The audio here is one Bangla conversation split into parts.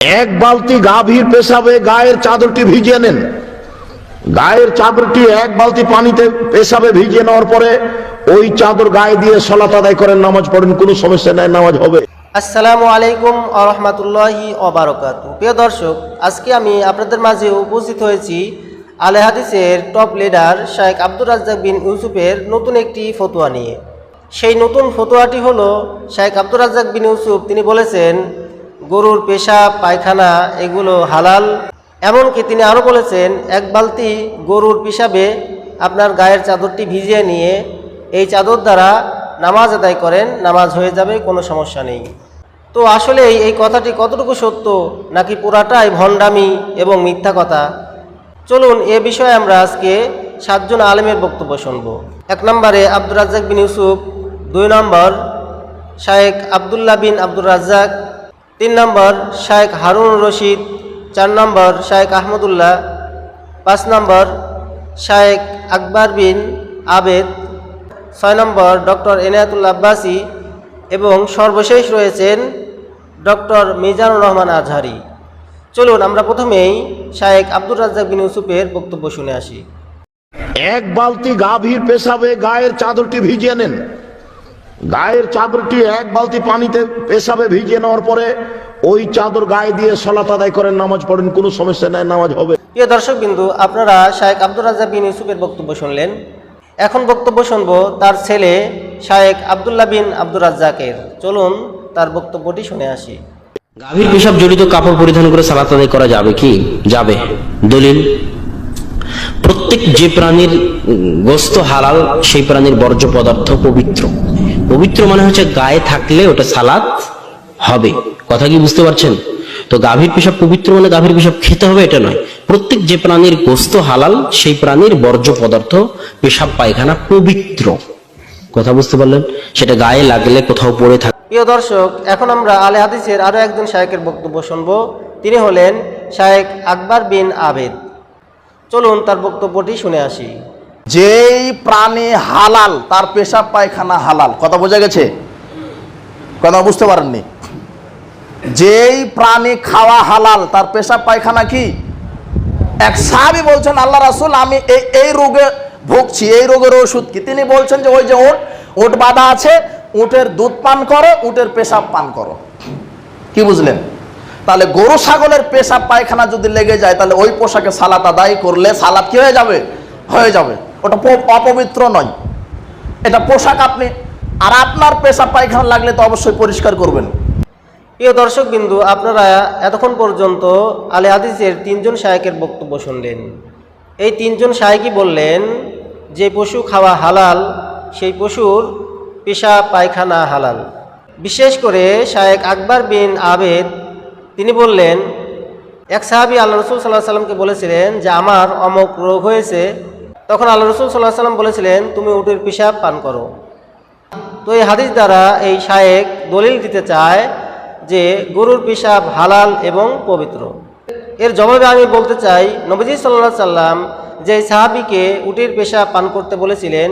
এক বালতি গাভীর পেশাবে গায়ের চাদরটি ভিজিয়ে নেন। গায়ের চাদরটি এক বালতি পানিতে পেশাবে ভিজিয়ে নেওয়ার পরে ওই চাদর গায়ে দিয়ে সলাত আদায় করেন, নামাজ পড়েন, কোনো সমস্যা নাই, নামাজ হবে। আসসালামু আলাইকুম আরহামতুল্লাহি অবরকাত প্রিয় দর্শক, আজকে আমি আপনাদের মাঝে উপস্থিত হয়েছি আলে হাদিসের টপ লিডার শায়েখ আব্দুর রাজ্জাক বিন ইউসুফের নতুন একটি ফতোয়া নিয়ে। সেই নতুন ফতোয়াটি হলো, শায়েখ আব্দুর রাজ্জাক বিন ইউসুফ, তিনি বলেছেন গরুর পেশাব পায়খানা, এগুলো হালাল। এমনকি তিনি আরও বলেছেন, এক বালতি গরুর পেশাবে আপনার গায়ের চাদরটি ভিজিয়ে নিয়ে এই চাদর দ্বারা নামাজ আদায় করেন, নামাজ হয়ে যাবে, কোনো সমস্যা নেই। তো আসলে এই কথাটি কতটুকু সত্য, নাকি পুরাটাই ভণ্ডামি এবং মিথ্যা কথা? চলুন এ বিষয়ে আমরা আজকে সাতজন আলেমের বক্তব্য শুনব। এক নম্বরে আব্দুর রাজ্জাক বিন ইউসুফ, দুই নম্বর শায়েখ আবদুল্লাহ বিন আব্দুর রাজ্জাক তিন নম্বর শায়েখ হারুন রশিদ, চার নম্বর শায়েখ আহমদুল্লাহ, পাঁচ নম্বর শায়েখ আকবর বিন আবেদ, ছয় নম্বর ডক্টর এনায়াতুল্লা আব্বাসি এবং সর্বশেষ রয়েছেন ডক্টর মিজানুর রহমান আজহারি। চলুন আমরা প্রথমেই শায়েখ আব্দুর রাজ্জাক বিন ইউসুফের বক্তব্য শুনে আসি। এক বালতি গাভীর পেশাবে গায়ের চাদরটি ভিজিয়ে নেন। গায়ের চাদরটি এক বালতি পানিতে পেশাবে ভিজিয়ে নেওয়ার পরে ওই চাদর গায়ে দিয়ে সলাত আদায় করেন নামাজ পড়েন কোনো সমস্যা নাই নামাজ হবে। প্রিয় দর্শক বিন্দু আপনারা শায়েখ আব্দুর রাজ্জাক বিন ইউসুফের বক্তব্য শুনলেন। এখন বক্তব্য শুনব তার ছেলে শায়েখ আবদুল্লাহ বিন আব্দুর রাজ্জাকের। চলুন তার বক্তব্যটি শুনে আসি। গাভীর পেশাব জড়িত কাপড় পরিধান করে সালাত আদায় করা যাবে কি? যাবে। দলিল? প্রত্যেক যে প্রাণীর গোস্ত হালাল, সেই প্রাণীর বর্জ্য পদার্থ পবিত্র। পবিত্র মানে হচ্ছে গায়ে থাকলে ওটা সালাত হবে। কথা কি বুঝতে পারছেন? তো গাভীর পেশাব পবিত্র মানে গাভীর পেশাব খেতে হবে, এটা নয়। প্রত্যেক যে প্রাণীর গোস্ত হালাল, সেই প্রাণীর বর্জ্য পদার্থ পেশাব পায়খানা পবিত্র। কথা বুঝতে পারলেন? সেটা গায়ে লাগলে কোথাও পড়ে থাকে প্রিয় দর্শক, এখন আমরা আলে হাদিসের আরও একজন শায়েকের বক্তব্য শুনব। তিনি হলেন শায়েখ আকবর বিন আবেদ। চলুন তার বক্তব্যটি শুনে আসি। যেই প্রাণী হালাল, তার পেশাব পায়খানা হালাল, কথা বোঝা গেছে? কথা বুঝতে পারেননি? যেই প্রাণী খাওয়া হালাল, তার পেশাব পায়খানা কি? এক সাহাবি বলছেন, আল্লাহ রাসুল, আমি এই এই রোগে ভুগছি, এই রোগের ওষুধ কি? তিনি বলছেন যে, ওই যে ওট ওট বাঁধা আছে, উটের দুধ পান করো, উটের পেশাব পান করো। কি বুঝলেন? তাহলে গরু ছাগলের পেশাব পায়খানা যদি লেগে যায়, তাহলে ওই পোশাকে সালাত আদায় করলে সালাত কি হয়ে যাবে? হয়ে যাবে। ওটা অপবিত্র নয়। এটা পোশাক আপনি, আর আপনার পেশাব পায়খানা লাগলে তো অবশ্যই পরিষ্কার করবেন। প্রিয় দর্শক বিন্দু, আপনারা এতক্ষণ পর্যন্ত আলে হাদিসের তিনজন শায়েকের বক্তব্য শুনলেন। এই তিনজন শায়েকই বললেন, যে পশু খাওয়া হালাল, সেই পশুর পেশা পায়খানা হালাল। বিশেষ করে শায়েক আকবর বিন আবেদ তিনি বললেন, এক সাহাবি আল্লাহ রসুল সাল্লাহ সাল্লামকে বলেছিলেন যে, আমার অমক রোগ হয়েছে। তখন আল্লাহ রসুল সাল্লাহ সাল্লাম বলেছিলেন, তুমি উটের পেশাব পান করো। তো এই হাদিস দ্বারা এই শায়েক দলিল দিতে চায় যে, গরুর পেশাব হালাল এবং পবিত্র। এর জবাবে আমি বলতে চাই, নবজি সাল্লাহ সাল্লাম যে সাহাবিকে উটির পেশাব পান করতে বলেছিলেন,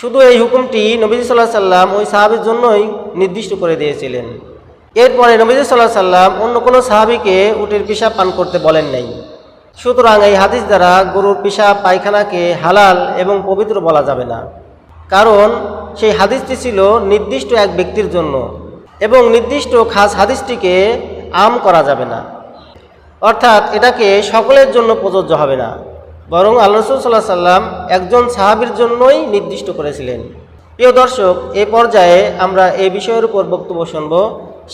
শুধু এই হুকুমটি নবজি সাল্লাহ সাল্লাম ওই সাহাবির জন্যই নির্দিষ্ট করে দিয়েছিলেন। এরপরে নবজি সাল্লাহ সাল্লাম অন্য কোনো সাহাবিকে উটের পেশাব পান করতে বলেন নাই। সুতরাং এই হাদিস দ্বারা গরুর পেশাব, পায়খানাকে হালাল এবং পবিত্র বলা যাবে না। কারণ সেই হাদিসটি ছিল নির্দিষ্ট এক ব্যক্তির জন্য এবং নির্দিষ্ট খাস হাদিসটিকে আম করা যাবে না। অর্থাৎ এটাকে সকলের জন্য প্রযোজ্য হবে না। বরং আল্লাহ রসুল সাল্লাহ সাল্লাম একজন সাহাবির জন্যই নির্দিষ্ট করেছিলেন। প্রিয় দর্শক, এ পর্যায়ে আমরা এই বিষয়ের উপর বক্তব্য শুনব।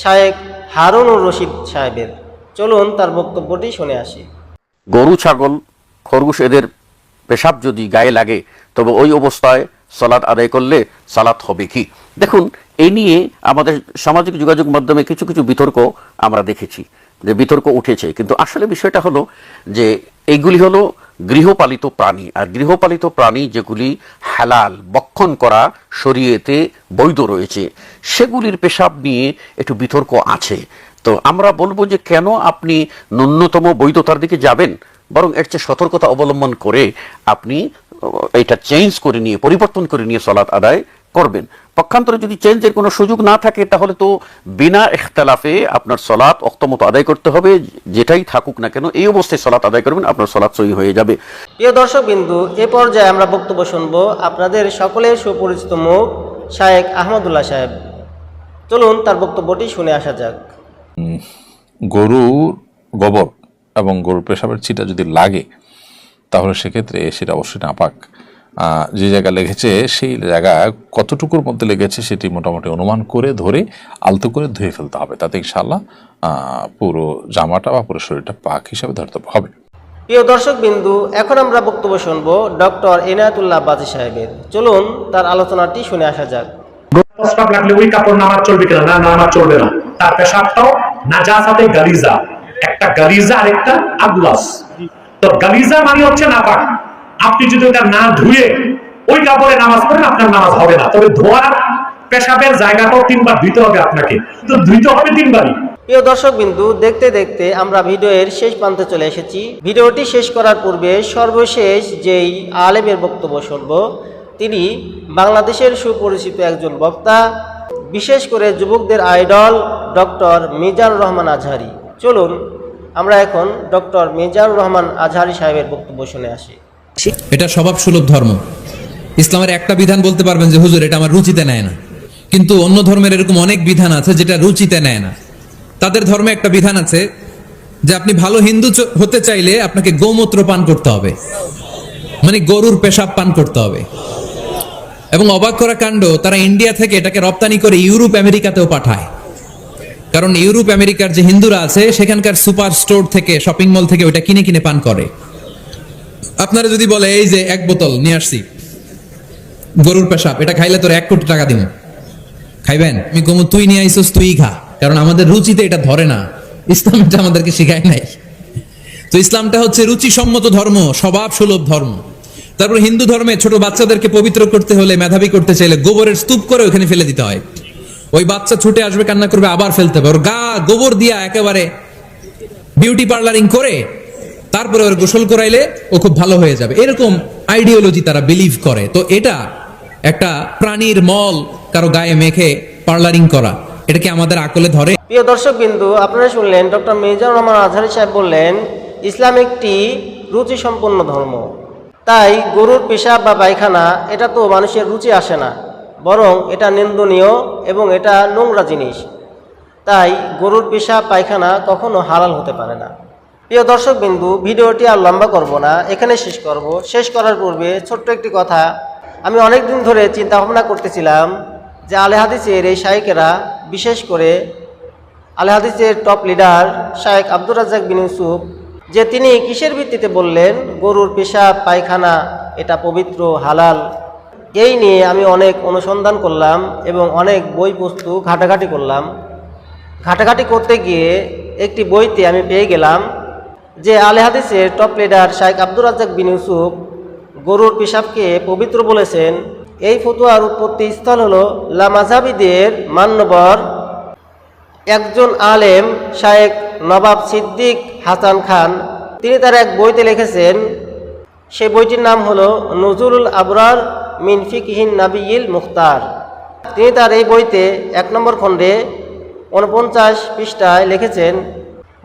শায়েক হারুনুর রশিদ সাহেবের। চলুন তার বক্তব্যটি শুনে আসি। গরু, ছাগল, খরগোশ এদের পেশাব যদি গায়ে লাগে, তবে ওই অবস্থায় সালাত আদায় করলে সালাত হবে কি? দেখুন এই নিয়ে আমাদের সামাজিক যোগাযোগ মাধ্যমে কিছু কিছু বিতর্ক আমরা দেখেছি, যে বিতর্ক উঠেছে। কিন্তু আসলে বিষয়টা হলো যে এইগুলি হলো গৃহপালিত প্রাণী, আর গৃহপালিত প্রাণী যেগুলি হালাল বক্ষণ করা শরীয়তে বৈধ রয়েছে। সেগুলির পেশাব নিয়ে একটু বিতর্ক আছে। তো আমরা বলব যে কেন আপনি ন্যূনতম বৈধতার দিকে যাবেন? বরং এর চেয়ে সতর্কতা অবলম্বন করে আপনি এটা চেঞ্জ করে নিয়ে, পরিবর্তন করে নিয়ে সলাৎ আদায় করবেন। পক্ষান্তরে যদি চেঞ্জের কোনো সুযোগ না থাকে তাহলে তো বিনা ইখতলাফে আপনার সলাৎ অক্তমতো আদায় করতে হবে। যেটাই থাকুক না কেন এই অবস্থায় সলাৎ আদায় করবেন আপনার সলাৎ সহি হয়ে যাবে। প্রিয় দর্শক বিন্দু এ পর্যায়ে আমরা বক্তব্য শুনব আপনাদের সকলের সুপরিচিত মুখ শায়েক আহমদুল্লাহ সাহেব। চলুন তার বক্তব্যটি শুনে আসা যাক। গরুর গোবর এবং গরুর পেশাবের ছিটা যদি লাগে তাহলে সেক্ষেত্রে সেটা অবশ্যই নাপাক। যে জায়গা লেগেছে সেই জায়গা কতটুকুর মধ্যে লেগেছে সেটি মোটামুটি অনুমান করে ধরে আলতো করে ধুয়ে ফেলতে হবে। তাতে ইনশাল্লাহ আহ, পুরো জামাটা বা পুরো শরীরটা পাক হিসাবে ধরতে হবে। প্রিয় দর্শক বিন্দু এখন আমরা বক্তব্য শুনব ডক্টর এনায়াতুল্লাহ বাজি সাহেবের। চলুন তার আলোচনাটি শুনে আসা যাক। প্রস্তাব লাগলে ওই কাপড় নামাজ চলবে কিনা? না নামাজ চলবে না। তার পেশাবটাও নাজাসাতে গালিজা। একটা গালিজা আর একটা আবলাস তো গালিজা মানে হচ্ছে নাপাক। আপনি যদি ওটা না ধুয়ে ওই কাপড়ে নামাজ পড়েন, আপনার নামাজ হবে না। তবে ধোয়ার পেশাবের জায়গাটাও তিনবার ধুইতে হবে আপনাকে। তো ধুইতে হবে তিনবারই। প্রিয় দর্শক বিন্দু দেখতে দেখতে আমরা ভিডিওর শেষ প্রান্তে চলে এসেছি। ভিডিওটি শেষ করার পূর্বে সর্বশেষ যেই আলেমের বক্তব্য শুনব, তিনি বাংলাদেশের সুপরিচিত একজন বক্তা, বিশেষ করে যুবকদের আইডল ডক্টর মিজানুর রহমান আজহারি। চলুন, আমরা এখন ডক্টর মিজানুর রহমান আজহারি সাহেবের বক্তব্য শুনে আসি। এটা স্বভাব সুলভ ধর্ম। ইসলামের একটা বিধান বলতে পারবেন যে, হুজুর, এটা আমার রুচিতে নেয় না। কিন্তু অন্য ধর্মের এরকম অনেক বিধান আছে যেটা রুচিতে নেয় না। তাদের ধর্মে একটা বিধান আছে যে, আপনি ভালো হিন্দু হতে চাইলে আপনাকে গোমূত্র পান করতে হবে। মানে গরুর পেশাব পান করতে হবে। এবং অবাক করা কাণ্ড, তারা ইন্ডিয়া থেকে এটাকে রপ্তানি করে ইউরোপ, আমেরিকাতেও পাঠায়। কারণ ইউরোপ, আমেরিকার যে হিন্দুরা আছে, সেখানকার সুপার স্টোর থেকে, শপিং মল থেকে ওইটা কিনে কিনে পান করে। আপনারা যদি বলে, এই যে এক বোতল, নিয়ে আসছি। গরুর পেশাব, এটা খাইলে তোর এক কোটি টাকা দিব খাইবেন? আমি কমু, তুই নিয়ে আইসস, তুই খা। কারণ আমাদের রুচিতে এটা ধরে না। ইসলাম আমাদেরকে শিখায় নাই। তো ইসলামটা হচ্ছে রুচিসম্মত ধর্ম, স্বভাব সুলভ ধর্ম। তারপর হিন্দু ধর্মে ছোট বাচ্চাদেরকে পবিত্র করতে হলে, মেধাবী করতে চাইলে গোবরের স্তূপ করে ওখানে ফেলে দিতে হয়। ওই বাচ্চা ছুটে আসবে, কান্না করবে, আবার ফেলতে হবে। ওর গা গোবর দিয়া একেবারে বিউটি পার্লারিং করে তারপরে ওর গোসল করাইলে ও খুব ভালো হয়ে যাবে। এরকম আইডিওলজি তারা বিলিভ করে। তো এটা একটা প্রাণীর মল কারও গায়ে মেখে পার্লারিং করা। এটা কি আমাদের আকলে ধরে? প্রিয় দর্শক বিন্দু, আপনারা শুনলেন ডক্টর মিজানুর রহমান আজহারি সাহেব বললেন, ইসলাম একটি রুচি সম্পন্ন ধর্ম। তাই গরুর পেশাব বা পায়খানা, এটা তো মানুষের রুচি আসে না। বরং এটা নিন্দনীয় এবং এটা নোংরা জিনিস। তাই গরুর পেশাব, পায়খানা কখনো হালাল হতে পারে না। প্রিয় দর্শক বিন্দু ভিডিওটি আর লম্বা করব না, এখানে শেষ করব। শেষ করার পূর্বে ছোট্ট একটি কথা। আমি অনেক দিন ধরে চিন্তা ভাবনা করতেছিলাম যে আলে হাদিসের এই শাইকেরা বিশেষ করে আলে হাদিসের টপ লিডার শায়েক আব্দুর রাজ্জাক বিন ইউসুফ, যে তিনি কিসের ভিত্তিতে বললেন, গরুর পেশাব, পায়খানা, এটা পবিত্র, হালাল। এই নিয়ে আমি অনেক অনুসন্ধান করলাম এবং অনেক বই পুস্তক ঘাটাঘাটি করলাম। ঘাটাঘাটি করতে গিয়ে একটি বইতে আমি পেয়ে গেলাম যে আলে হাদিসের টপ লিডার শাইখ আব্দুর রাজ্জাক বিন ইউসুফ গরুর পেশাবকে পবিত্র বলেছেন, এই ফতুয়ার উৎপত্তি স্থল হল লামাজাবিদের মান্যবর একজন আলেম শায়েক নবাব সিদ্দিক হাসান খান। তিনি তার এক বইতে লিখেছেন, সে বইটির নাম হল নজরুল আবরার মিন ফিকহিন নাবিয়িল মুখতার। তিনি তার এই বইতে এক নম্বর খণ্ডে উনপঞ্চাশ পৃষ্ঠায় লিখেছেন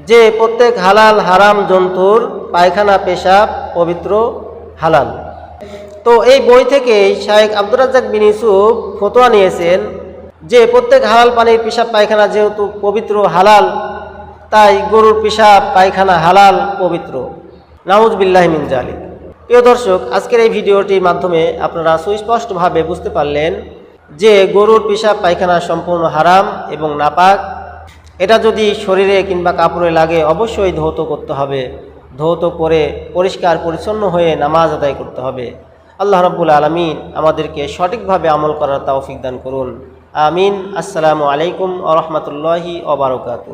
যে প্রত্যেক হালাল হারাম জন্তুর পায়খানা, পেশাব, পবিত্র, হালাল। তো এই বই থেকে শায়েক আব্দুর রাজ্জাক বিন ইউসুফ ফতোয়া নিয়েছেন যে প্রত্যেক হালাল পানির পেশাব, পায়খানা যেহেতু পবিত্র, হালাল, তাই গরুর পেশাব, পায়খানা হালাল, পবিত্র। নাউজবিল্লাহ মিন জালিক প্রিয় দর্শক, আজকের এই ভিডিওটির মাধ্যমে আপনারা সুস্পষ্টভাবে বুঝতে পারলেন যে গরুর পেশাব, পায়খানা সম্পূর্ণ হারাম এবং নাপাক। এটা যদি শরীরে কিংবা কাপড়ে লাগে, অবশ্যই ধৌত করতে হবে। ধৌত করে পরিষ্কার, পরিচ্ছন্ন হয়ে নামাজ আদায় করতে হবে। আল্লাহ রব্বুল আলমিন আমাদেরকে সঠিকভাবে আমল করার তৌফিক দান করুন। আমিন। আসসালামু আলাইকুম আ রহমতুল্লাহি ওবরাকাতু